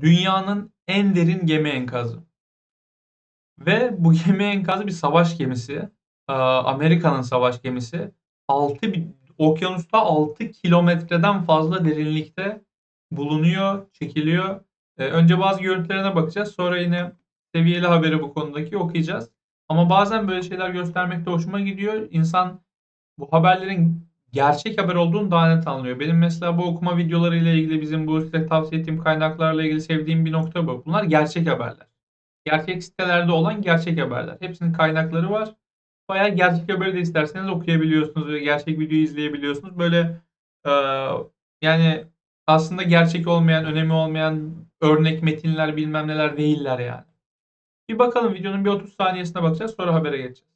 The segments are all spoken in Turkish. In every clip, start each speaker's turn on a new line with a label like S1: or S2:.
S1: dünyanın en derin gemi enkazı. Ve bu gemi enkazı bir savaş gemisi. Aa, Amerika'nın savaş gemisi. 6 bi- okyanusta 6 kilometreden fazla derinlikte bulunuyor, çekiliyor. Ee, önce bazı görüntülerine bakacağız. Sonra yine seviyeli haberi bu konudaki okuyacağız. Ama bazen böyle şeyler göstermek de hoşuma gidiyor. İnsan bu haberlerin gerçek haber olduğunu daha net anlıyor. Benim mesela bu okuma videolarıyla ilgili bizim bu size tavsiye ettiğim kaynaklarla ilgili sevdiğim bir nokta bu. Bunlar gerçek haberler. Gerçek sitelerde olan gerçek haberler. Hepsinin kaynakları var. Bayağı gerçek haberi de isterseniz okuyabiliyorsunuz ve gerçek videoyu izleyebiliyorsunuz. Böyle e, yani aslında gerçek olmayan, önemi olmayan örnek metinler bilmem neler değiller yani. Bir bakalım videonun bir 30 saniyesine bakacağız sonra habere geçeceğiz.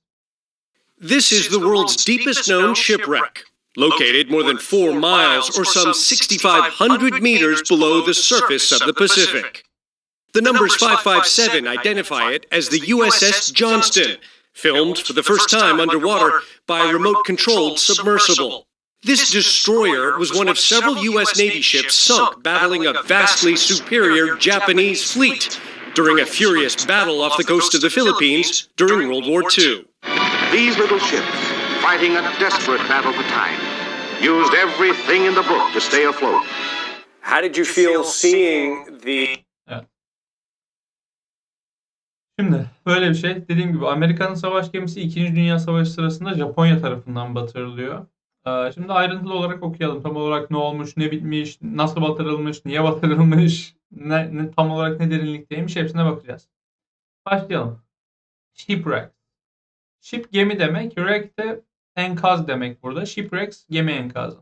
S2: This is the world's deepest known shipwreck, located more than four miles or some 6,500 meters below the surface of the Pacific. The numbers 557 identify it as the USS Johnston, filmed for the first time underwater by a remote controlled submersible. This destroyer was one of several U.S. Navy ships sunk battling a vastly superior Japanese fleet during a furious battle off the coast of the Philippines during World War II.
S3: These little ships, fighting a desperate battle for time, used everything in the book to stay afloat.
S2: How did you feel seeing the
S1: Şimdi böyle bir şey. Dediğim gibi Amerika'nın savaş gemisi 2. Dünya Savaşı sırasında Japonya tarafından batırılıyor. Ee, Şimdi ayrıntılı olarak okuyalım. Tam olarak ne olmuş, ne bitmiş, nasıl batırılmış, niye batırılmış, ne, ne- tam olarak ne derinlikteymiş hepsine bakacağız. Başlayalım. Shipwreck. Ship gemi demek, wreck de enkaz demek burada. Shipwrecks gemi enkazı.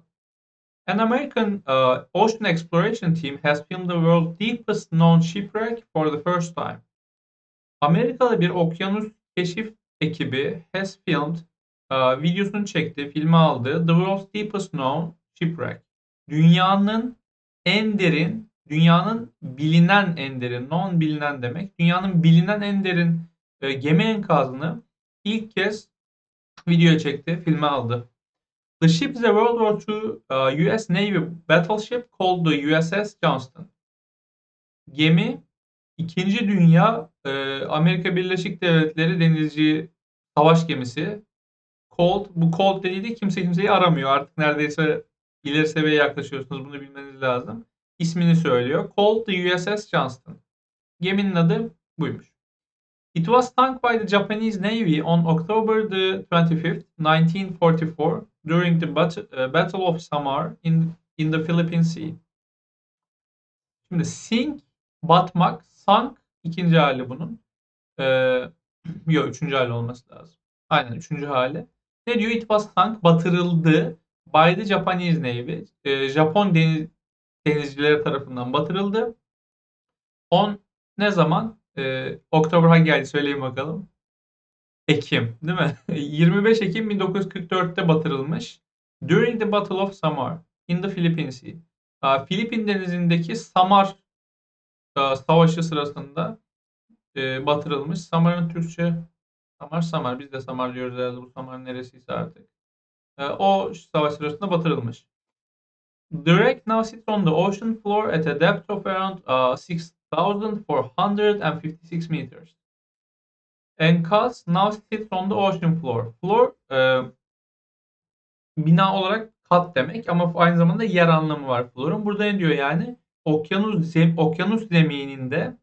S1: An American uh, ocean exploration team has filmed the world's deepest known shipwreck for the first time. Amerikalı bir okyanus keşif ekibi has filmed uh, videosunu çekti, filme aldı. The world's deepest known shipwreck. Dünyanın en derin, dünyanın bilinen en derin, known bilinen demek. Dünyanın bilinen en derin e, gemi enkazını ilk kez videoya çekti, filme aldı. The ship is a World War II uh, US Navy battleship called the USS Johnston. Gemi İkinci Dünya e, Amerika Birleşik Devletleri denizci savaş gemisi. Cold, bu Cold dediği de kimse kimseyi aramıyor. Artık neredeyse ileri seviyeye yaklaşıyorsunuz. Bunu bilmeniz lazım. İsmini söylüyor. Cold the USS Johnston. Geminin adı buymuş. It was sunk by the Japanese Navy on October the 25th, 1944 during the uh, Battle of Samar in, in the Philippine Sea. Şimdi sink batmak, sunk ikinci hali bunun. Ee, yok üçüncü hali olması lazım. Aynen üçüncü hali. Ne diyor? It was sunk, batırıldı by the Japanese Navy. Ee, Japon deniz, denizcileri tarafından batırıldı. On ne zaman? Ee, Oktober hangi ay söyleyin bakalım. Ekim değil mi? 25 Ekim 1944'te batırılmış. During the Battle of Samar in the Philippine Sea. Aa, Filipin denizindeki Samar e, savaşı sırasında e, batırılmış. Samar'ın Türkçe Samar Samar biz de Samar diyoruz herhalde bu Samar neresiyse artık. E, o savaş sırasında batırılmış. The wreck now sits on the ocean floor at a depth of around uh, 6,456 meters. Enkaz now sits on the ocean floor. Floor e, bina olarak kat demek ama aynı zamanda yer anlamı var floor'un. Burada ne diyor yani? Okyanus zem, okyanus zemininde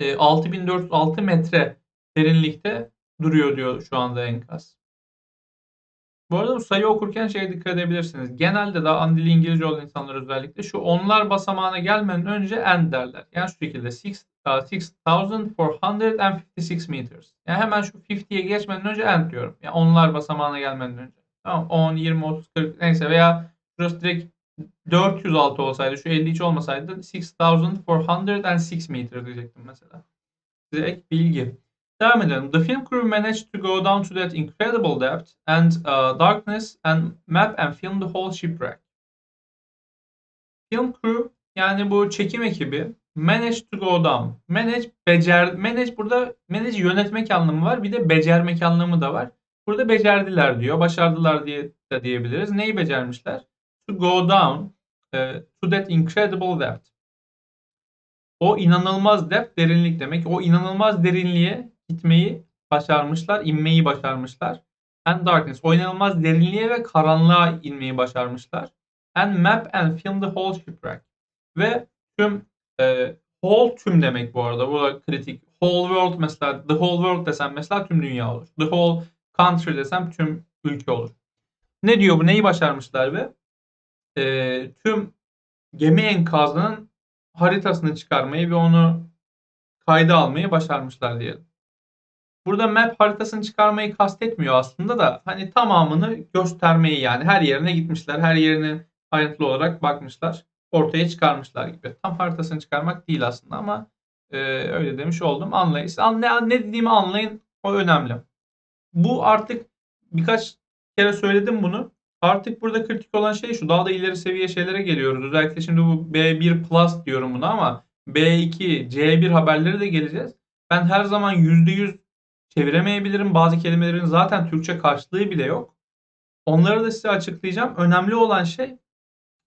S1: e, 6406 metre derinlikte duruyor diyor şu anda enkaz. Bu arada bu sayı okurken şeye dikkat edebilirsiniz. Genelde daha andili İngilizce olan insanlar özellikle şu onlar basamağına gelmeden önce end derler. Yani şu şekilde uh, 6456 meters. Yani hemen şu 50'ye geçmeden önce end diyorum. Yani onlar basamağına gelmeden önce. Tamam 10, 20, 30, 40 neyse veya şurası direkt 406 olsaydı şu 53 olmasaydı 6406 meter diyecektim mesela. Ek bilgi. Devam edelim. The film crew managed to go down to that incredible depth and uh, darkness and map and film the whole shipwreck. Film crew yani bu çekim ekibi managed to go down. Manage becer manage burada manage yönetmek anlamı var. Bir de becermek anlamı da var. Burada becerdiler diyor. Başardılar diye de diyebiliriz. Neyi becermişler? To go down uh, to that incredible depth. O inanılmaz depth derinlik demek. O inanılmaz derinliğe gitmeyi başarmışlar, inmeyi başarmışlar. And darkness. O inanılmaz derinliğe ve karanlığa inmeyi başarmışlar. And map and film the whole shipwreck. Ve tüm e, whole tüm demek bu arada. Bu da kritik. Whole world mesela the whole world desem mesela tüm dünya olur. The whole country desem tüm ülke olur. Ne diyor bu? Neyi başarmışlar ve e, tüm gemi enkazının haritasını çıkarmayı ve onu kayda almayı başarmışlar diyelim. Burada map haritasını çıkarmayı kastetmiyor aslında da hani tamamını göstermeyi yani her yerine gitmişler. Her yerine ayrıntılı olarak bakmışlar. Ortaya çıkarmışlar gibi. Tam haritasını çıkarmak değil aslında ama e, öyle demiş oldum. Anlayın. Siz an- Ne, ne dediğimi anlayın. O önemli. Bu artık birkaç kere söyledim bunu. Artık burada kritik olan şey şu. Daha da ileri seviye şeylere geliyoruz. Özellikle şimdi bu B1 Plus diyorum buna ama B2, C1 haberleri de geleceğiz. Ben her zaman %100 çeviremeyebilirim. Bazı kelimelerin zaten Türkçe karşılığı bile yok. Onları da size açıklayacağım. Önemli olan şey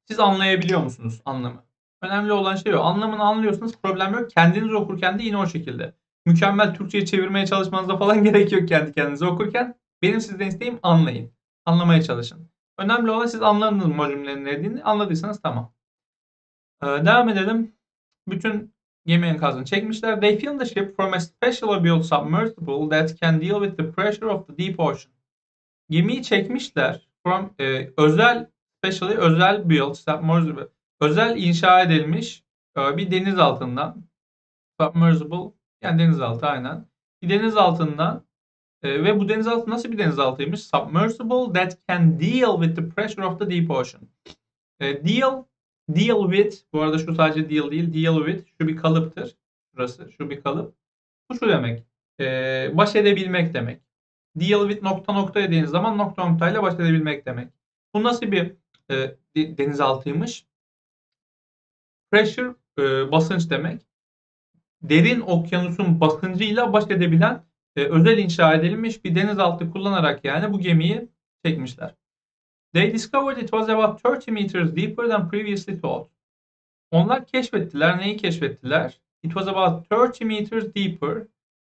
S1: siz anlayabiliyor musunuz anlamı? Önemli olan şey o. Anlamını anlıyorsanız problem yok. Kendiniz okurken de yine o şekilde. Mükemmel Türkçe'ye çevirmeye çalışmanıza falan gerek yok kendi kendinize okurken. Benim sizden isteğim anlayın. Anlamaya çalışın. Önemli olan siz anladınız mı cümlenin ne dediğini. Anladıysanız tamam. Ee, devam edelim. Bütün gemi enkazını çekmişler. They filmed the ship from a specially built submersible that can deal with the pressure of the deep ocean. Gemiyi çekmişler. From e, özel specially özel built submersible özel inşa edilmiş e, bir deniz altından submersible yani denizaltı aynen. Bir deniz altından e, ve bu denizaltı nasıl bir denizaltıymış? Submersible that can deal with the pressure of the deep ocean. E, deal deal with bu arada şu sadece deal değil deal with şu bir kalıptır. Burası şu bir kalıp. Bu şu demek. E, baş edebilmek demek. Deal with nokta nokta dediğiniz zaman nokta noktayla baş edebilmek demek. Bu nasıl bir e, de- denizaltıymış? Pressure e, basınç demek. Derin okyanusun basıncıyla baş edebilen e, özel inşa edilmiş bir denizaltı kullanarak yani bu gemiyi çekmişler. They discovered it was about 30 meters deeper than previously thought. Onlar keşfettiler. Neyi keşfettiler? It was about 30 meters deeper.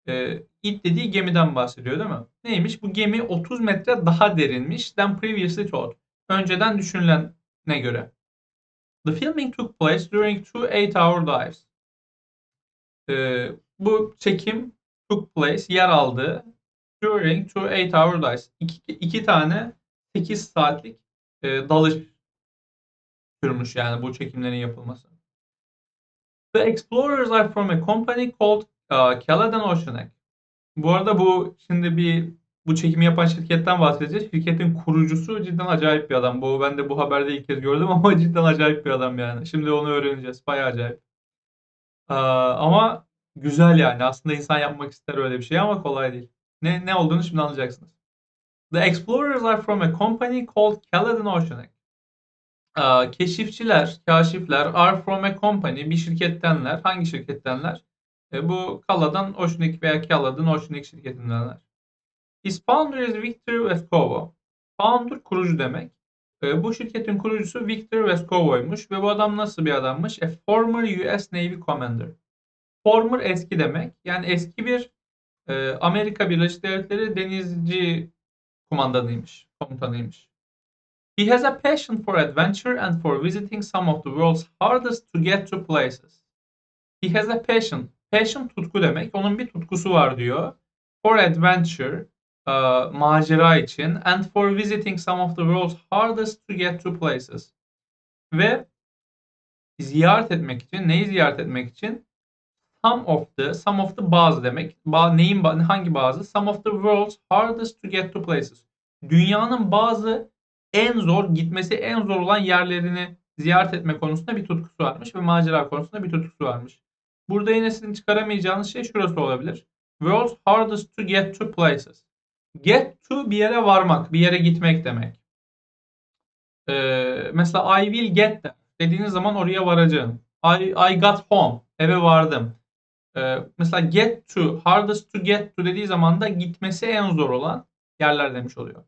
S1: E, it dediği gemiden bahsediyor değil mi? Neymiş? Bu gemi 30 metre daha derinmiş than previously thought. Önceden düşünülene göre. The filming took place during two 8-hour dives. Ee, bu çekim took place, yer aldı during two 8-hour dives. İki, iki tane 8 saatlik e, dalış sürmüş yani bu çekimlerin yapılması. The explorers are from a company called uh, Caledon Oceanic. Bu arada bu şimdi bir bu çekimi yapan şirketten bahsedeceğiz. Şirketin kurucusu cidden acayip bir adam. Bu ben de bu haberde ilk kez gördüm ama cidden acayip bir adam yani. Şimdi onu öğreneceğiz. Bayağı acayip. Ee, ama güzel yani. Aslında insan yapmak ister öyle bir şey ama kolay değil. Ne ne olduğunu şimdi anlayacaksınız. The explorers are from a company called Caledon Oceanic. Ee, keşifçiler, kaşifler are from a company, bir şirkettenler. Hangi şirkettenler? E, bu Caledon Oceanic veya Caledon Oceanic şirketindenler. His founder is Victor Vescovo. Founder kurucu demek. E, bu şirketin kurucusu Victor Vescovo'ymuş ve bu adam nasıl bir adammış? A former US Navy commander. Former eski demek. Yani eski bir e, Amerika Birleşik Devletleri denizci kumandanıymış, komutanıymış. He has a passion for adventure and for visiting some of the world's hardest to get to places. He has a passion. Passion tutku demek. Onun bir tutkusu var diyor. For adventure, e, macera için and for visiting some of the world's hardest to get to places. Ve ziyaret etmek için, neyi ziyaret etmek için? Some of the, some of the bazı demek. Ba, neyin, hangi bazı? Some of the world's hardest to get to places. Dünyanın bazı en zor, gitmesi en zor olan yerlerini ziyaret etme konusunda bir tutkusu varmış ve macera konusunda bir tutkusu varmış. Burada yine sizin çıkaramayacağınız şey şurası olabilir. World's hardest to get to places. Get to bir yere varmak, bir yere gitmek demek. Ee, mesela I will get there dediğiniz zaman oraya varacağım. I, I got home, eve vardım. Ee, mesela get to, hardest to get to dediği zaman da gitmesi en zor olan yerler demiş oluyor.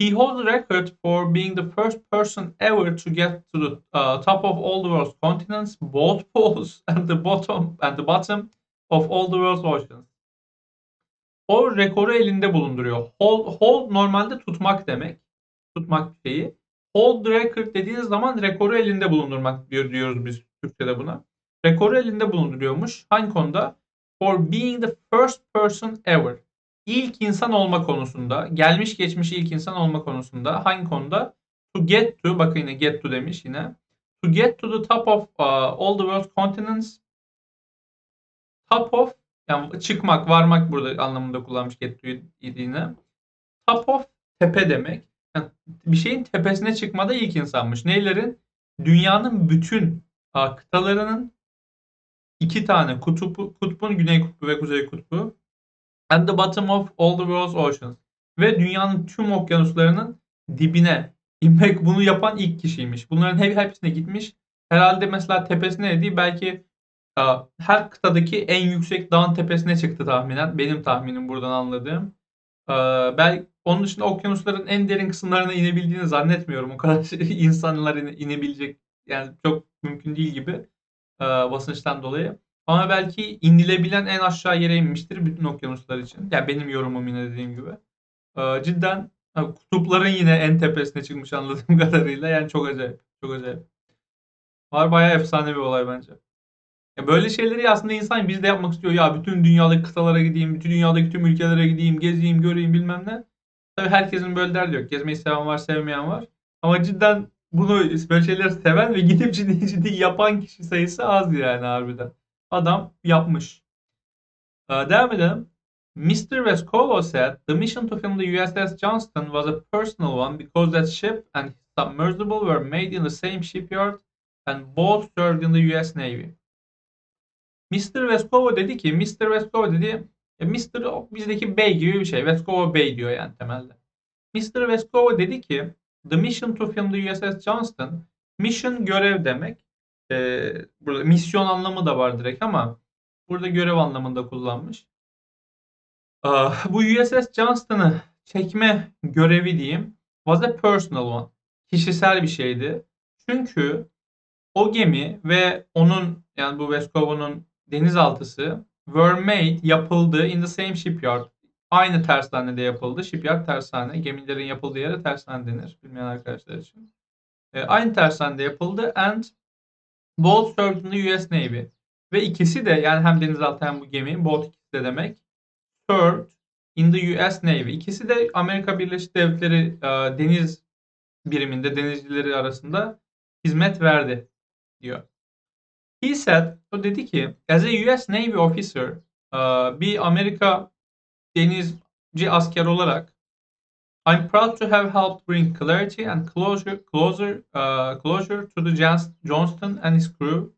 S1: He holds record for being the first person ever to get to the uh, top of all the world's continents, both poles, and the bottom and the bottom of all the world's oceans. O rekoru elinde bulunduruyor. Hold, hold normalde tutmak demek. Tutmak şeyi. Hold the record dediğiniz zaman rekoru elinde bulundurmak diyor, diyoruz biz Türkçe'de buna. Rekoru elinde bulunduruyormuş. Hangi konuda? For being the first person ever. İlk insan olma konusunda, gelmiş geçmiş ilk insan olma konusunda hangi konuda? To get to, bakın yine get to demiş yine. To get to the top of uh, all the world's continents. Top of, yani çıkmak, varmak burada anlamında kullanmış get to yine. Top of, tepe demek. Yani bir şeyin tepesine çıkmada ilk insanmış. Neylerin? Dünyanın bütün uh, kıtalarının iki tane kutupu, kutbun güney kutbu ve kuzey kutbu and the bottom of all the world's oceans ve dünyanın tüm okyanuslarının dibine inmek bunu yapan ilk kişiymiş. Bunların hep hepsine gitmiş. Herhalde mesela tepesine dediği belki e, her kıtadaki en yüksek dağın tepesine çıktı tahminen. Benim tahminim buradan anladığım. E, belki onun dışında okyanusların en derin kısımlarına inebildiğini zannetmiyorum. O kadar insanlar ine- inebilecek yani çok mümkün değil gibi e, basınçtan dolayı. Ama belki inilebilen en aşağı yere inmiştir bütün okyanuslar için. Yani benim yorumum yine dediğim gibi. Ee, cidden ha, kutupların yine en tepesine çıkmış anladığım kadarıyla. Yani çok acayip. Çok acayip. Var bayağı efsane bir olay bence. Ya böyle şeyleri aslında insan biz de yapmak istiyor. Ya bütün dünyadaki kıtalara gideyim, bütün dünyadaki tüm ülkelere gideyim, gezeyim, göreyim bilmem ne. Tabii herkesin böyle derdi yok. Gezmeyi seven var, sevmeyen var. Ama cidden bunu böyle şeyleri seven ve gidip ciddi yapan kişi sayısı az yani harbiden. Adam yapmış. Ee, devam edelim. Mr. Vescovo said the mission to film the USS Johnston was a personal one because that ship and submersible were made in the same shipyard and both served in the US Navy. Mr. Vescovo dedi ki, Mr. Vescovo dedi, e, Mr. bizdeki bey gibi bir şey. Vescovo bey diyor yani temelde. Mr. Vescovo dedi ki, the mission to film the USS Johnston, mission görev demek. Ee, burada misyon anlamı da var direkt ama burada görev anlamında kullanmış. Ah, bu USS Johnston'ı çekme görevi diyeyim was a personal one. Kişisel bir şeydi. Çünkü o gemi ve onun yani bu Vescovo'nun denizaltısı were made yapıldı in the same shipyard. Aynı tersanede yapıldı. Shipyard tersane. Gemilerin yapıldığı yere tersane denir. Bilmeyen arkadaşlar için. Ee, aynı tersanede yapıldı and both served in the US Navy. Ve ikisi de yani hem denizaltı hem bu gemi both ikisi de demek served in the US Navy. İkisi de Amerika Birleşik Devletleri e, deniz biriminde denizcileri arasında hizmet verdi diyor. He said, o dedi ki as a US Navy officer e, bir Amerika denizci asker olarak I'm proud to have helped bring clarity and closure closer uh, closure to the Johns- Johnston and his crew,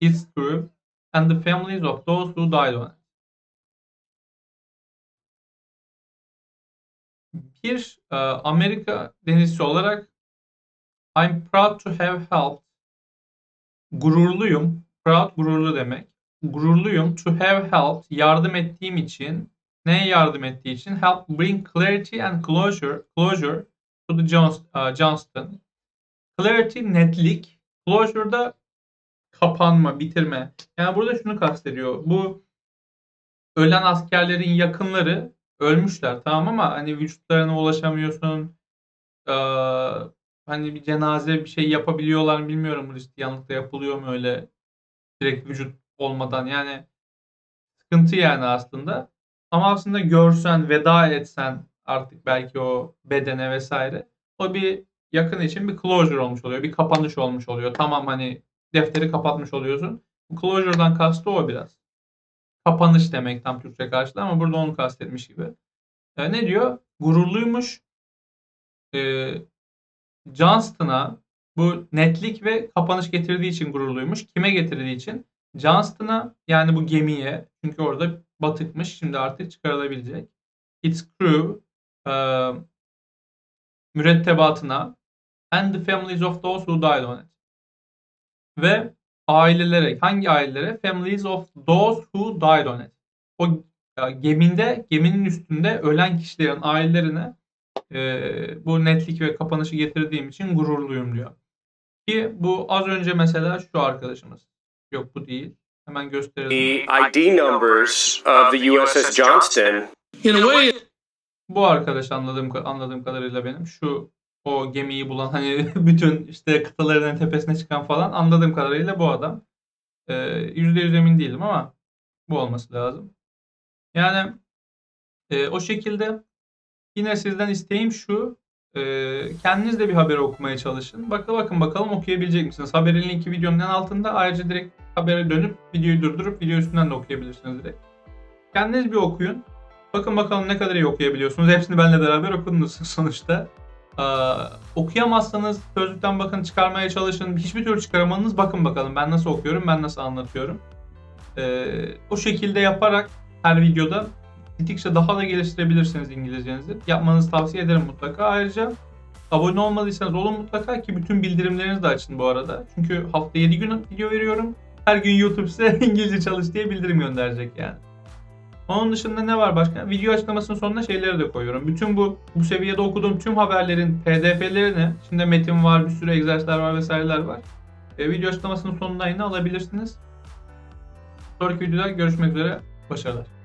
S1: its crew, and the families of those who died on it. Bir e, Amerika denizcisi olarak I'm proud to have helped gururluyum. Proud gururlu demek. Gururluyum to have helped yardım ettiğim için neye yardım ettiği için help bring clarity and closure closure to the uh, Johnston. Clarity netlik, closure da kapanma, bitirme. Yani burada şunu kastediyor. Bu ölen askerlerin yakınları ölmüşler tamam ama hani vücutlarına ulaşamıyorsun. Ee, hani bir cenaze bir şey yapabiliyorlar mı bilmiyorum Hristiyanlıkta yapılıyor mu öyle direkt vücut olmadan yani sıkıntı yani aslında. Ama aslında görsen, veda etsen artık belki o bedene vesaire o bir yakın için bir closure olmuş oluyor. Bir kapanış olmuş oluyor. Tamam hani defteri kapatmış oluyorsun. Closure'dan kastı o biraz. Kapanış demek tam Türkçe karşılığı ama burada onu kastetmiş gibi. E, ne diyor? Gururluymuş. E, Johnston'a bu netlik ve kapanış getirdiği için gururluymuş. Kime getirdiği için? Johnston'a yani bu gemiye çünkü orada batıkmış. Şimdi artık çıkarılabilecek. Its crew e, mürettebatına and the families of those who died on it. Ve ailelere, hangi ailelere? Families of those who died on it. O e, geminde, geminin üstünde ölen kişilerin ailelerine Ee, bu netlik ve kapanışı getirdiğim için gururluyum diyor. Ki bu az önce mesela şu arkadaşımız. Yok bu değil. Hemen gösterelim.
S4: the ID numbers of the USS Johnston
S2: In a way,
S1: Bu arkadaş anladığım anladığım kadarıyla benim şu o gemiyi bulan hani bütün işte kıtaların tepesine çıkan falan anladığım kadarıyla bu adam. Ee, Yüzde yüz emin değilim ama bu olması lazım. Yani e, o şekilde yine sizden isteğim şu e, kendiniz de bir haberi okumaya çalışın. Bakın bakın bakalım okuyabilecek misiniz? Haberin linki videonun en altında. Ayrıca direkt habere dönüp videoyu durdurup video üstünden de okuyabilirsiniz direkt. Kendiniz bir okuyun. Bakın bakalım ne kadar iyi okuyabiliyorsunuz. Hepsini benimle beraber okudunuz sonuçta. Ee, okuyamazsanız sözlükten bakın çıkarmaya çalışın. Hiçbir türlü çıkaramadınız. Bakın bakalım ben nasıl okuyorum, ben nasıl anlatıyorum. Ee, o şekilde yaparak her videoda gittikçe daha da geliştirebilirsiniz İngilizcenizi. Yapmanızı tavsiye ederim mutlaka. Ayrıca abone olmadıysanız olun mutlaka ki bütün bildirimlerinizi de açın bu arada. Çünkü hafta 7 gün video veriyorum. Her gün YouTube size İngilizce çalış diye bildirim gönderecek yani. Onun dışında ne var başka? Video açıklamasının sonuna şeyleri de koyuyorum. Bütün bu bu seviyede okuduğum tüm haberlerin PDF'lerini, içinde metin var, bir sürü egzersizler var vesaireler var. E, video açıklamasının sonuna yine alabilirsiniz. Sonraki videoda görüşmek üzere. Başarılar.